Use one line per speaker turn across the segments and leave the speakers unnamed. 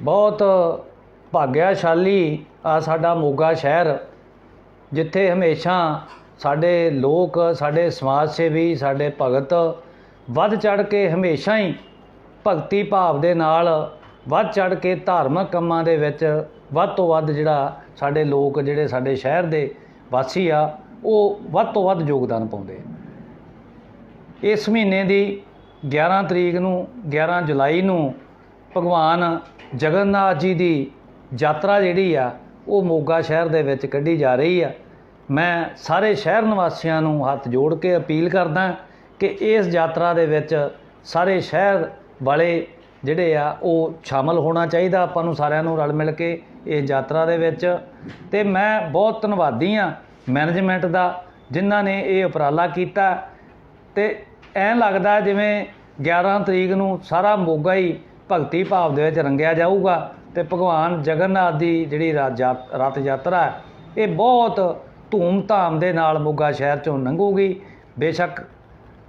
ਬਹੁਤ ਭਾਗਿਆਸ਼ਾਲੀ ਆ ਸਾਡਾ ਮੋਗਾ ਸ਼ਹਿਰ, ਜਿੱਥੇ ਹਮੇਸ਼ਾ ਸਾਡੇ ਲੋਕ, ਸਾਡੇ ਸਮਾਜ ਸੇਵੀ, ਸਾਡੇ ਭਗਤ ਵੱਧ ਚੜ ਕੇ ਹਮੇਸ਼ਾ ਹੀ ਭਗਤੀ ਭਾਵ ਦੇ ਨਾਲ ਵੱਧ ਚੜ ਕੇ ਧਾਰਮਿਕ ਕੰਮਾਂ ਦੇ ਵਿੱਚ ਵੱਧ ਤੋਂ ਵੱਧ ਜਿਹੜਾ ਸਾਡੇ ਲੋਕ, ਜਿਹੜੇ ਸਾਡੇ ਸ਼ਹਿਰ ਦੇ ਵਾਸੀ ਆ, ਉਹ ਵੱਧ ਤੋਂ ਵੱਧ ਯੋਗਦਾਨ ਪਾਉਂਦੇ ਇਸ ਮਹੀਨੇ ਦੀ 11 ਤਰੀਕ ਨੂੰ 11 ਜੁਲਾਈ ਨੂੰ ਭਗਵਾਨ ਜਗਨਨਾਥ ਜੀ ਦੀ ਯਾਤਰਾ ਜਿਹੜੀ ਆ, ਉਹ ਮੋਗਾ ਸ਼ਹਿਰ ਦੇ ਵਿੱਚ ਕੱਢੀ ਜਾ ਰਹੀ ਆ। ਮੈਂ ਸਾਰੇ ਸ਼ਹਿਰ ਨਿਵਾਸੀਆਂ ਨੂੰ ਹੱਥ ਜੋੜ ਕੇ ਅਪੀਲ ਕਰਦਾ ਕਿ ਇਸ ਯਾਤਰਾ ਦੇ ਵਿੱਚ ਸਾਰੇ ਸ਼ਹਿਰ ਵਾਲੇ ਜਿਹੜੇ ਆ, ਉਹ ਸ਼ਾਮਲ ਹੋਣਾ ਚਾਹੀਦਾ। ਆਪਾਂ ਨੂੰ ਸਾਰਿਆਂ ਨੂੰ ਰਲ ਮਿਲ ਕੇ ਇਸ ਯਾਤਰਾ ਦੇ ਵਿੱਚ। ਤੇ ਮੈਂ ਬਹੁਤ ਧੰਨਵਾਦੀ ਆ ਮੈਨੇਜਮੈਂਟ ਦਾ, ਜਿਨ੍ਹਾਂ ਨੇ ਇਹ ਉਪਰਾਲਾ ਕੀਤਾ। ਤੇ ਐਂ ਲੱਗਦਾ ਜਿਵੇਂ 11 ਤਰੀਕ ਨੂੰ ਸਾਰਾ ਮੋਗਾ ਹੀ ਭਗਤੀ ਭਾਵ ਦੇ ਵਿੱਚ ਰੰਗਿਆ ਜਾਊਗਾ ਤੇ ਭਗਵਾਨ ਜਗਨਨਾਥ ਦੀ ਜਿਹੜੀ ਰਾ- ਜਾ- ਰਥ ਯਾਤਰਾ ਇਹ ਬਹੁਤ ਧੂਮ-ਧਾਮ ਦੇ ਨਾਲ ਮੋਗਾ ਸ਼ਹਿਰ ਚੋਂ ਲੰਘੂਗੀ। ਬੇਸ਼ੱਕ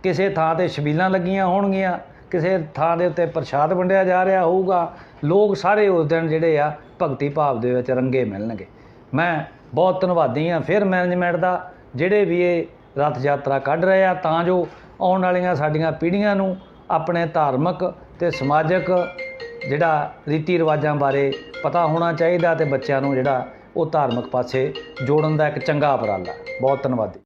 ਕਿਸੇ ਥਾਂ ਤੇ ਛਬੀਲਾਂ ਲੱਗੀਆਂ ਹੋਣਗੀਆਂ, ਕਿਸੇ ਥਾਂ ਦੇ ਉੱਤੇ ਪ੍ਰਸ਼ਾਦ ਵੰਡਿਆ ਜਾ ਰਿਹਾ ਹੋਊਗਾ, ਲੋਕ ਸਾਰੇ ਉਸ ਦਿਨ ਜਿਹੜੇ ਆ ਭਗਤੀ ਭਾਵ ਦੇ ਵਿੱਚ ਰੰਗੇ ਮਿਲਣਗੇ। ਮੈਂ ਬਹੁਤ ਧੰਨਵਾਦੀ ਆ ਫਿਰ ਮੈਨੇਜਮੈਂਟ ਦਾ, ਜਿਹੜੇ ਵੀ ਇਹ ਰਥ ਯਾਤਰਾ ਕੱਢ ਰਹੇ ਆ, ਤਾਂ ਜੋ ਆਉਣ ਵਾਲੀਆਂ ਸਾਡੀਆਂ ਪੀੜ੍ਹੀਆਂ ਨੂੰ ਆਪਣੇ ਧਾਰਮਿਕ ਤੇ ਸਮਾਜਿਕ ਜਿਹੜਾ ਰੀਤੀ ਰਿਵਾਜਾਂ ਬਾਰੇ ਪਤਾ ਹੋਣਾ ਚਾਹੀਦਾ ਤੇ ਬੱਚਿਆਂ ਨੂੰ ਜਿਹੜਾ ਉਹ ਧਾਰਮਿਕ ਪਾਸੇ ਜੋੜਨ ਦਾ ਇੱਕ ਚੰਗਾ ਉਪਰਾਲਾ ਬਹੁਤ ਧੰਨਵਾਦੀ।